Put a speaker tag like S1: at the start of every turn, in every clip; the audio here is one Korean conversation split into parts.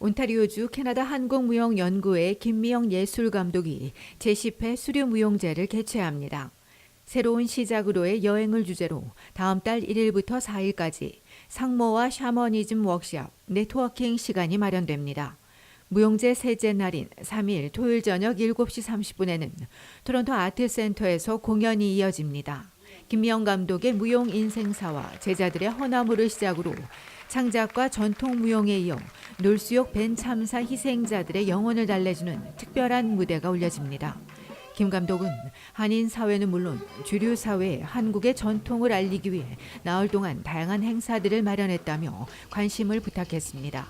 S1: 온타리오주 캐나다 한국무용연구회 김미영 예술감독이 제10회 수료무용제를 개최합니다. 새로운 시작으로의 여행을 주제로 다음 달 1일부터 4일까지 상모와 샤머니즘 워크숍, 네트워킹 시간이 마련됩니다. 무용제 셋째 날인 3일 토요일 저녁 7시 30분에는 토론토 아트센터에서 공연이 이어집니다. 김미영 감독의 무용 인생사와 제자들의 허나무를 시작으로 창작과 전통 무용에 이어 놀수욕 벤 참사 희생자들의 영혼을 달래주는 특별한 무대가 올려집니다. 김 감독은 한인 사회는 물론 주류 사회에 한국의 전통을 알리기 위해 나흘 동안 다양한 행사들을 마련했다며 관심을 부탁했습니다.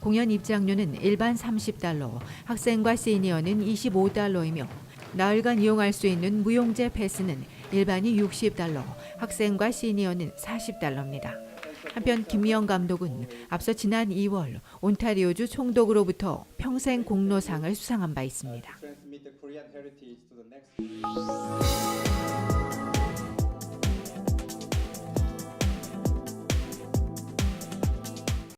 S1: 공연 입장료는 일반 30달러, 학생과 시니어는 25달러이며 나흘간 이용할 수 있는 무용제 패스는 일반이 60달러, 학생과 시니어는 40달러입니다. 한편 김미영 감독은 앞서 지난 2월 온타리오주 총독으로부터 평생 공로상을 수상한 바 있습니다.